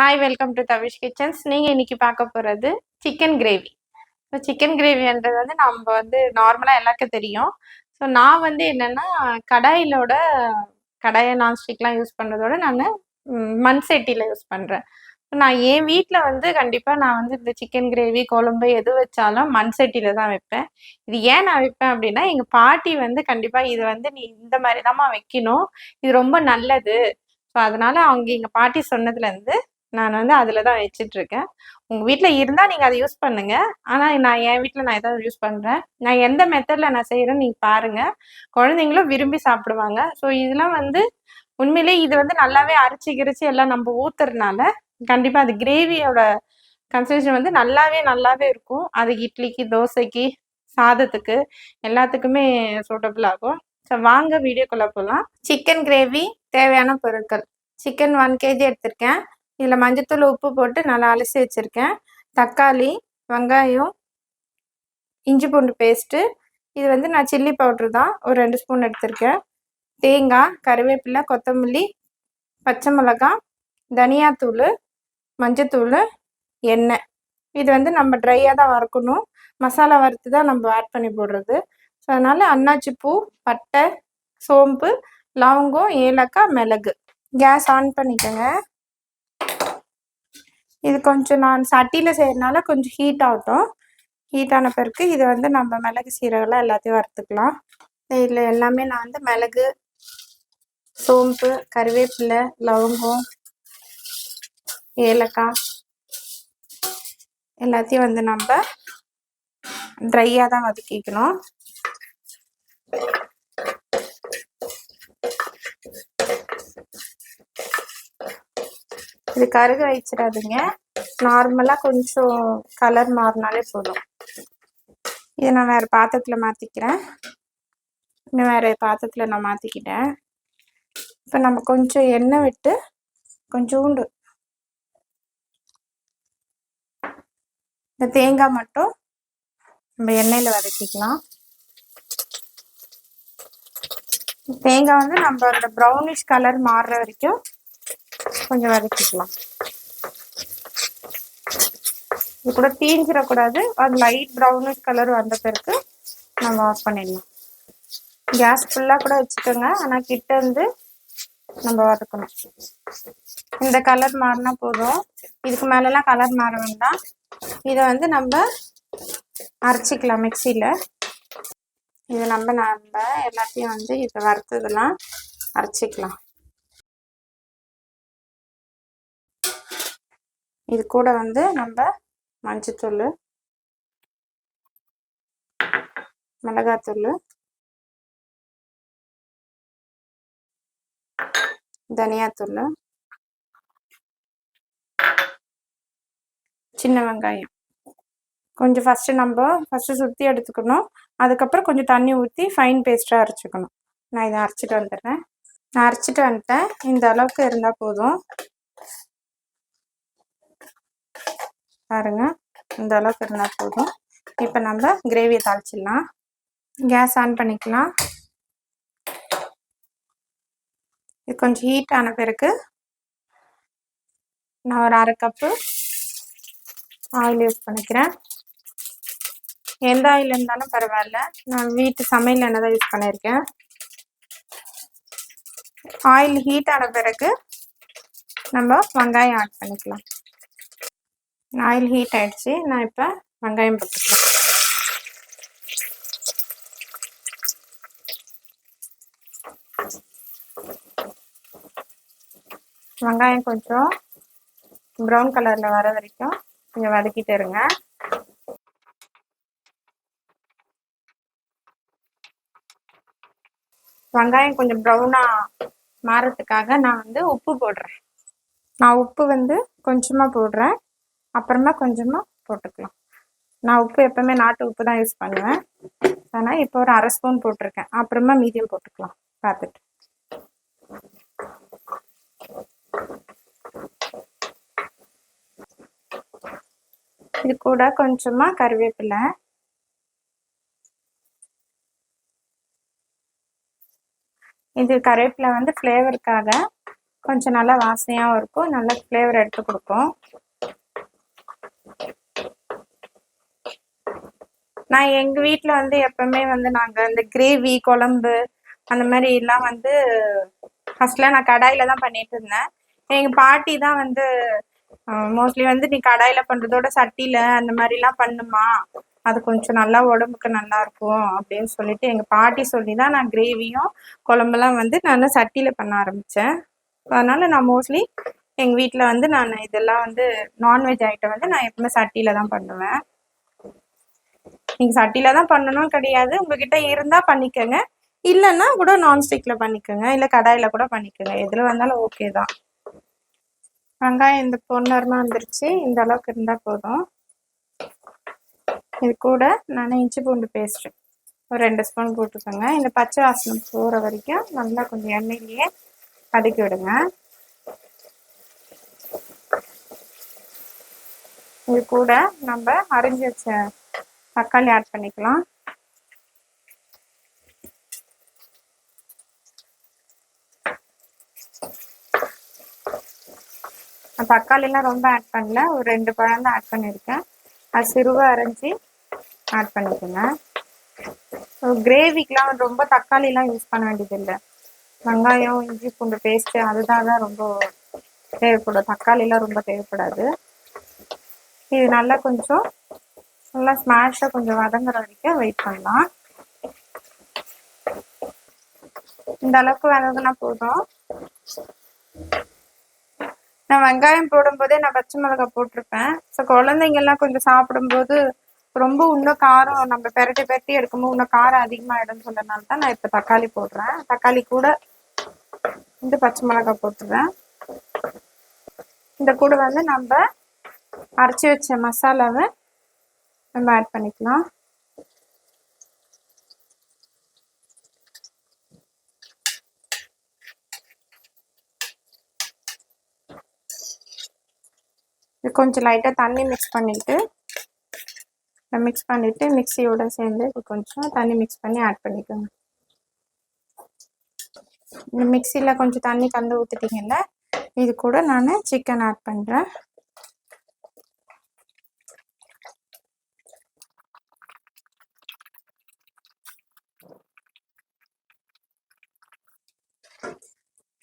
Hi welcome to Tavish kitchens நீங்கள் இன்னைக்கு பார்க்க போகிறது சிக்கன் கிரேவி ஸோ சிக்கன் கிரேவின்றது வந்து நம்ம வந்து நார்மலாக எல்லாருக்கும் தெரியும். ஸோ நான் வந்து என்னென்னா கடாயிலோட கடாயை நான்ஸ்டிக்லாம் யூஸ் பண்ணுறதோட நான் மண் சட்டியில் யூஸ் பண்ணுறேன் நான் என் வீட்டில் வந்து கண்டிப்பாக நான் வந்து இந்த சிக்கன் கிரேவி குழம்பு எது வச்சாலும் மண் சட்டியில் தான் வைப்பேன். இது ஏன் நான் வைப்பேன் அப்படின்னா எங்கள் பாட்டி வந்து கண்டிப்பாக இது வந்து நீ இந்த மாதிரி தாம்மா வைக்கணும். இது ரொம்ப நல்லது. ஸோ அதனால அவங்க எங்கள் பாட்டி சொன்னதுலேருந்து நான் வந்து அதில் தான் வச்சிட்ருக்கேன். உங்கள் வீட்டில் இருந்தால் நீங்கள் அதை யூஸ் பண்ணுங்கள் ஆனால் நான் என் வீட்டில் நான் எதாவது யூஸ் பண்ணுறேன் நான் எந்த மெத்தடில் நான் செய்கிறேன்னு நீங்கள் பாருங்கள் குழந்தைங்களும் விரும்பி சாப்பிடுவாங்க. ஸோ இதெல்லாம் வந்து உண்மையிலே இது வந்து நல்லாவே அரைச்சி கிரிச்சு எல்லாம் நம்ம ஊத்துறதுனால கண்டிப்பாக அது கிரேவியோட கன்சிஸ்டன் வந்து நல்லாவே நல்லாவே இருக்கும். அது இட்லிக்கு தோசைக்கு சாதத்துக்கு எல்லாத்துக்குமே சூட்டபிள் ஆகும். ஸோ வாங்க வீடியோக்குள்ளே போகலாம் சிக்கன் கிரேவி தேவையான பொருட்கள். சிக்கன் ஒன் கேஜி எடுத்திருக்கேன். இதில் மஞ்சத்தூள் உப்பு போட்டு நல்லா அலசி வச்சுருக்கேன். தக்காளி வெங்காயம் இஞ்சி பூண்டு பேஸ்ட்டு இது வந்து நான் சில்லி பவுட்ரு தான் ஒரு ரெண்டு ஸ்பூன் எடுத்திருக்கேன். தேங்காய் கருவேப்பிலை கொத்தமல்லி பச்சை மிளகாய் தனியாத்தூள் மஞ்சத்தூள் எண்ணெய். இது வந்து நம்ம ட்ரையாக தான் வறுக்கணும். மசாலா வறுத்து தான் நம்ம ஆட் பண்ணி போடுறது. ஸோ அதனால் அன்னாச்சி பூ பட்டை சோம்பு லவங்கம் ஏலக்காய் மிளகு. கேஸ் ஆன் பண்ணிக்கோங்க. இது கொஞ்சம் நான் சட்டியில் செய்கிறனால கொஞ்சம் ஹீட் ஆகட்டும். ஹீட் ஆன பிறகு இதை வந்து நம்ம மிளகு சீரகெல்லாம் எல்லாத்தையும் வறுத்துக்கலாம். இதில் எல்லாமே நான் வந்து மிளகு சோம்பு கருவேப்பிலை லவங்கம் ஏலக்காய் எல்லாத்தையும் வந்து நம்ம ட்ரையாக தான் வதக்கிக்கணும். இது கருக வச்சிடாதீங்க. நார்மலாக கொஞ்சம் கலர் மாறினாலே போதும். இதை நான் வேறு பாத்திரத்தில் மாற்றிக்கிறேன் இன்னும் வேறு பாத்திரத்தில் நான் மாற்றிக்கிட்டேன் இப்போ நம்ம கொஞ்சம் எண்ணெய் விட்டு கொஞ்சோண்டு இந்த தேங்காய் மட்டும் நம்ம எண்ணெயில் வதக்கிக்கலாம். தேங்காய் வந்து நம்ம அந்த ப்ரௌனிஷ் கலர் மாறுற வரைக்கும் கொஞ்சம் வதக்கிக்கலாம். இது கூட தீஞ்சிடக்கூடாது. அது லைட் ப்ரௌனிஷ் கலர் வந்த பிறகு நம்ம ஆஃப் பண்ணிடலாம். கேஸ் ஃபுல்லாக கூட வச்சுக்கோங்க. ஆனால் கிட்ட வந்து நம்ம வதக்கணும். இந்த கலர் மாறினா போதும். இதுக்கு மேலெலாம் கலர் மாற வேண்டாம். இதை வந்து நம்ம அரைச்சிக்கலாம் மிக்சியில் இது நம்ம நம்ம எல்லாத்தையும் வந்து இதை வறுத்ததெல்லாம் அரைச்சிக்கலாம். இது கூட வந்து நம்ம மஞ்சத்தூள் மிளகாத்தூள் தனியாத்தூள் சின்ன வெங்காயம். கொஞ்சம் ஃபஸ்ட்டு நம்ம ஃபஸ்ட்டு சுற்றி எடுத்துக்கணும். அதுக்கப்புறம் கொஞ்சம் தண்ணி ஊற்றி ஃபைன் பேஸ்ட்டாக அரைச்சிக்கணும். நான் இதை அரைச்சிட்டு வந்துடுறேன். நான் அரைச்சிட்டு வந்துட்டேன். இந்த அளவுக்கு இருந்தால் போதும். பாருங்க. இந்த அளவுக்கு இருந்தால் போதும். இப்போ நம்ம கிரேவியை தாளிச்சிடலாம். கேஸ் ஆன் பண்ணிக்கலாம். இது கொஞ்சம் ஹீட் ஆன பிறகு நான் ஒரு அரை கப்பு ஆயில் யூஸ் பண்ணிக்கிறேன். எந்த ஆயில் இருந்தாலும் பரவாயில்ல. நான் வீட்டு சமையல் எண்ணெய் தான் யூஸ் பண்ணியிருக்கேன். ஆயில் ஹீட் ஆன பிறகு நம்ம வெங்காயம் ஆட் பண்ணிக்கலாம். ஆயில் ஹீட் ஆகிடுச்சி நான் இப்போ வெங்காயம் போட்டுக்கிறேன். வெங்காயம் கொஞ்சம் ப்ரௌன் கலரில் வர வரைக்கும் கொஞ்சம் வதக்கிட்டு இருங்க. வெங்காயம் கொஞ்சம் ப்ரௌனாக மாறத்துக்காக நான் வந்து உப்பு போடுறேன். நான் உப்பு வந்து கொஞ்சமாக போடுறேன். அப்புறமா கொஞ்சமாக போட்டுக்கலாம். நான் உப்பு எப்பவுமே நாட்டு உப்பு தான் யூஸ் பண்ணுவேன். ஆனால் இப்போ ஒரு அரை ஸ்பூன் போட்டிருக்கேன். அப்புறமா மீதியம் போட்டுக்கலாம். பார்த்துட்டு. இது கூட கொஞ்சமாக கருவேப்பிலை. இது கருவேப்பிலை வந்து ஃப்ளேவருக்காக கொஞ்சம் நல்லா வாசனையாகவும் இருக்கும். நல்லா ஃப்ளேவர் எடுத்து கொடுக்கும் நான் எங்கள் வீட்டில் வந்து எப்பவுமே வந்து நாங்கள் இந்த கிரேவி குழம்பு அந்த மாதிரி எல்லாம் வந்து ஃபர்ஸ்ட்ல நான் கடாயில தான் பண்ணிட்டு இருந்தேன். எங்கள் பாட்டி தான் வந்து மோஸ்ட்லி வந்து நீ கடாயில பண்றதோட சட்டியில அந்த மாதிரிலாம் பண்ணுமா? அது கொஞ்சம் நல்லா உடம்புக்கு நல்லா இருக்கும் அப்படின்னு சொல்லிட்டு எங்க பாட்டி சொல்லி தான் நான் கிரேவியும் குழம்புலாம் வந்து நான் சட்டியில பண்ண ஆரம்பிச்சேன். அதனால நான் மோஸ்ட்லி எங்க வீட்டில் வந்து நான் இதெல்லாம் வந்து நான்வெஜ் ஐட்டம் வந்து நான் எப்பவுமே சட்டியில தான் பண்ணுவேன். நீங்கள் சட்டியில் தான் பண்ணணும் கிடையாது. உங்ககிட்ட இருந்தால் பண்ணிக்கோங்க. இல்லைன்னா கூட நான்ஸ்டிக்கில் பண்ணிக்கோங்க. இல்லை கடாயில் கூட பண்ணிக்கோங்க. எதில் வந்தாலும் ஓகே தான். வெங்காயம் இந்த பொன்னரமா வந்துருச்சு. இந்த அளவுக்கு இருந்தால் போதும். இது கூட நான் இஞ்சி பூண்டு பேஸ்ட் ஒரு ரெண்டு ஸ்பூன் போட்டுக்கோங்க. இந்த பச்சை வாசனம் போகிற வரைக்கும் நல்லா கொஞ்சம் எண்ணெயிலேயே வதக்கி விடுங்க. இது கூட நம்ம அரைஞ்சி வச்ச தக்காளி ஆட் பண்ணிக்கலாம். தக்காளிலாம் ரொம்ப ஆட் பண்ணல. ஒரு ரெண்டு பழம் தான் ஆட் பண்ணியிருக்கேன் அது சிறுவை அரைஞ்சி ஆட் பண்ணிக்கோங்க. கிரேவிக்கெலாம் ரொம்ப தக்காளிலாம் யூஸ் பண்ண வேண்டியதில்லை. வெங்காயம் இஞ்சி பூண்டு பேஸ்ட்டு அதுதான் தான் ரொம்ப தேவைப்படும். தக்காளிலாம் ரொம்ப தேவைப்படாது. இது நல்லா கொஞ்சம் நல்லா ஸ்மாஷாக கொஞ்சம் வதங்குற வரைக்கும் வெயிட் பண்ணலாம். இந்த அளவுக்கு வந்ததுன்னா போதும். நான் வெங்காயம் போடும்போதே நான் பச்சை மிளகாய் போட்டிருப்பேன். ஸோ குழந்தைங்கெல்லாம் கொஞ்சம் சாப்பிடும்போது ரொம்ப இன்னும் காரம் நம்ம பெரட்டி பெரட்டி எடுக்கும்போது இன்னும் காரம் அதிகமாகிடும்னு சொன்னதுனால தான் நான் இப்போ தக்காளி போடுறேன். தக்காளி கூட இந்த பச்சை மிளகாய் போட்டுறேன் இந்த கூட வந்து நம்ம அரைச்சி வச்ச மசாலாவை நம்ம ஆட் பண்ணிக்கலாம். இது கொஞ்சம் லைட்டாக தண்ணி மிக்ஸ் பண்ணிவிட்டு மிக்ஸ் பண்ணிவிட்டு மிக்சியோட சேர்ந்து கொஞ்சம் தண்ணி மிக்ஸ் பண்ணி ஆட் பண்ணிக்கோங்க. இந்த மிக்சியில் கொஞ்சம் தண்ணி கலந்து ஊற்றிட்டீங்கல்ல இது கூட நான் சிக்கன் ஆட் பண்ணுறேன்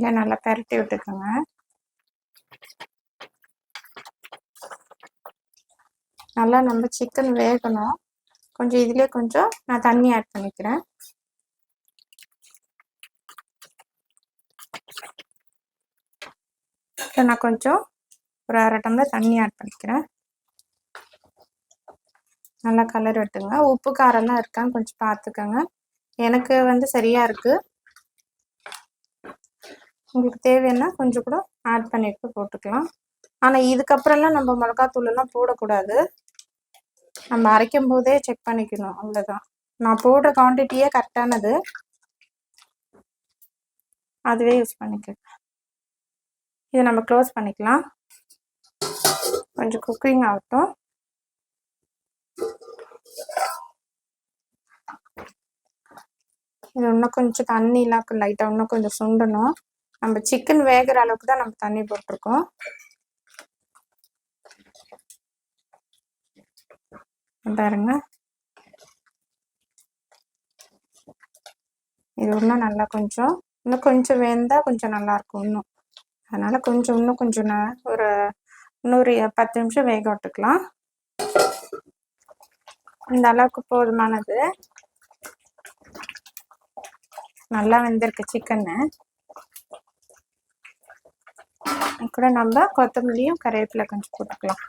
இதை நல்லா பரட்டி விட்டுக்கோங்க. நல்லா நம்ம சிக்கன் வேகணும். கொஞ்சம் இதுலேயே கொஞ்சம் நான் தண்ணி ஆட் பண்ணிக்கிறேன். நான் கொஞ்சம் ஒரு அரை டம்ளர் தண்ணி ஆட் பண்ணிக்கிறேன். நல்லா கலர் விட்டுங்க. உப்பு காரம்லாம் இருக்கான்னு கொஞ்சம் பார்த்துக்கோங்க. எனக்கு வந்து சரியாக இருக்குது உங்களுக்கு தேவைன்னா கொஞ்சம் கூட ஆட் பண்ணிட்டு போட்டுக்கலாம். ஆனால் இதுக்கப்புறம்லாம் நம்ம மிளகாத்தூளெல்லாம் போடக்கூடாது. நம்ம அரைக்கும் போதே செக் பண்ணிக்கணும். அவ்வளோதான் நான் போடுற குவான்டிட்டியே கரெக்டானது அதுவே யூஸ் பண்ணிக்கோங்க. இதை நம்ம க்ளோஸ் பண்ணிக்கலாம். கொஞ்சம் குக்கிங் ஆகட்டும். இது இன்னும் கொஞ்சம் தண்ணிலாம் லைட்டாக இன்னும் கொஞ்சம் சுண்டணும். நம்ம சிக்கன் வேகிற அளவுக்கு தான் நம்ம தண்ணி போட்டிருக்கோம். பாருங்க. இது இன்னும் நல்லா கொஞ்சம் இன்னும் கொஞ்சம் வேந்தால் கொஞ்சம் நல்லாயிருக்கும் இன்னும். அதனால் கொஞ்சம் இன்னும் கொஞ்சம் ஒரு இன்னொரு பத்து நிமிஷம் வேக விட்டுக்கலாம். இந்த அளவுக்கு போதுமானது. நல்லா வெந்திருக்கு சிக்கன்னு கூட நம்ம கொத்தமல்லியும் கருவேப்பிலை கொஞ்சம் போட்டுக்கலாம்.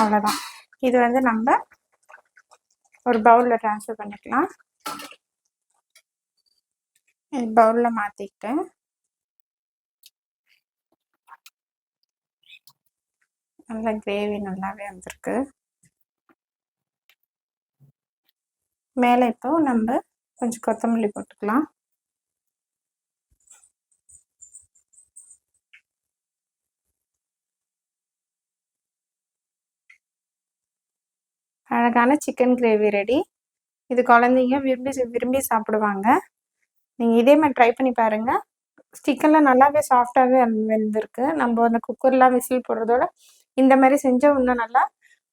அவ்வளோதான் இது வந்து நம்ம ஒரு பவுலில் ட்ரான்ஸ்ஃபர் பண்ணிக்கலாம். பவுலில் மாற்றிக்கிட்டு நல்லா கிரேவி நல்லாவே வந்திருக்கு. மேலே இப்போ நம்ம கொஞ்சம் கொத்தமல்லி போட்டுக்கலாம். அழகான சிக்கன் கிரேவி ரெடி இது குழந்தைங்க விரும்பி விரும்பி சாப்பிடுவாங்க. நீங்கள் இதே மாதிரி ட்ரை பண்ணி பாருங்கள் சிக்கனில் நல்லாவே சாஃப்டாகவே வெந்திருக்கு. நம்ம அந்த குக்கர்லாம் விசில் போடுறதோட இந்த மாதிரி செஞ்சால் இன்னும் நல்லா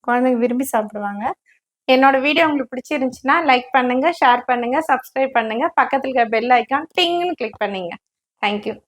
குழந்தைங்க விரும்பி சாப்பிடுவாங்க. என்னோட வீடியோ உங்களுக்கு பிடிச்சிருந்துச்சுன்னா லைக் பண்ணுங்கள் ஷேர் பண்ணுங்கள் சப்ஸ்கிரைப் பண்ணுங்கள் பக்கத்தில் இருக்கிற பெல் ஐக்கான் டிங்னு கிளிக் பண்ணுங்க. Thank you